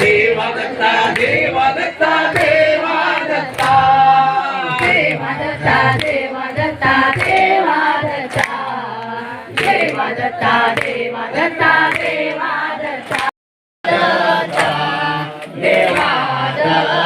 देवा दत्ता देवा दत्ता देवा दत्ता देवा देवा देवा देवा देवा देवा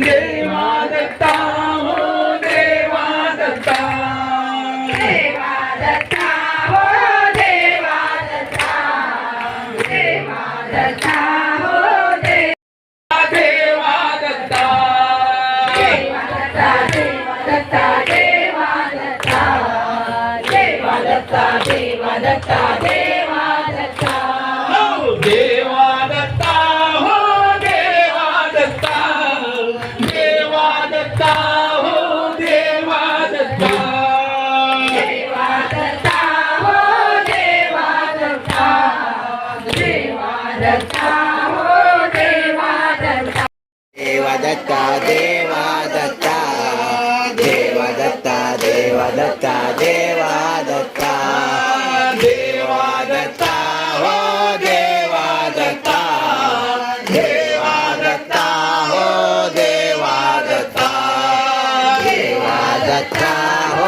देवा दत्ता हो देवा दत्ता देवा दत्ता हो देवा दत्ता देवा दत्ता हो देवा दत्ता देवा देवा दत्ता देवा दत्ता देवा दत्ता देवा दत्ता देवा दत्ता ದತ್ತಾ ಓ ದೇವಾ ದತ್ತ ದೇವ ದತ್ತ ದೇವ ದತ್ತ ದೇವ ದತ್ತ ದೇವ ದತ್ತ ದೇವ ದತ್ತ ದೇವ ದತ್ತ ಓ ದೇವ ದತ್ತ ದೇವ ದತ್ತ ಓ ದೇವ ದತ್ತ ದೇವ ದತ್ತ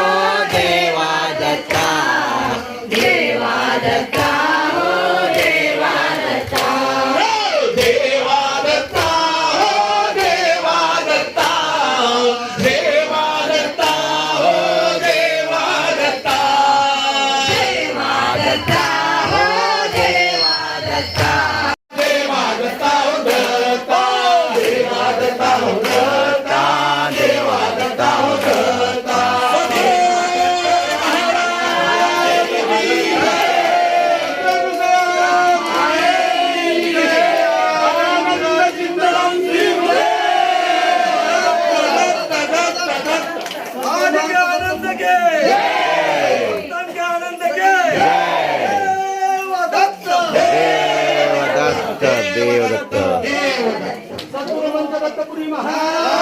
ಓ ದೇವ ದತ್ತ ದೇವ ದತ್ತ ¡Ah! ¡Ah!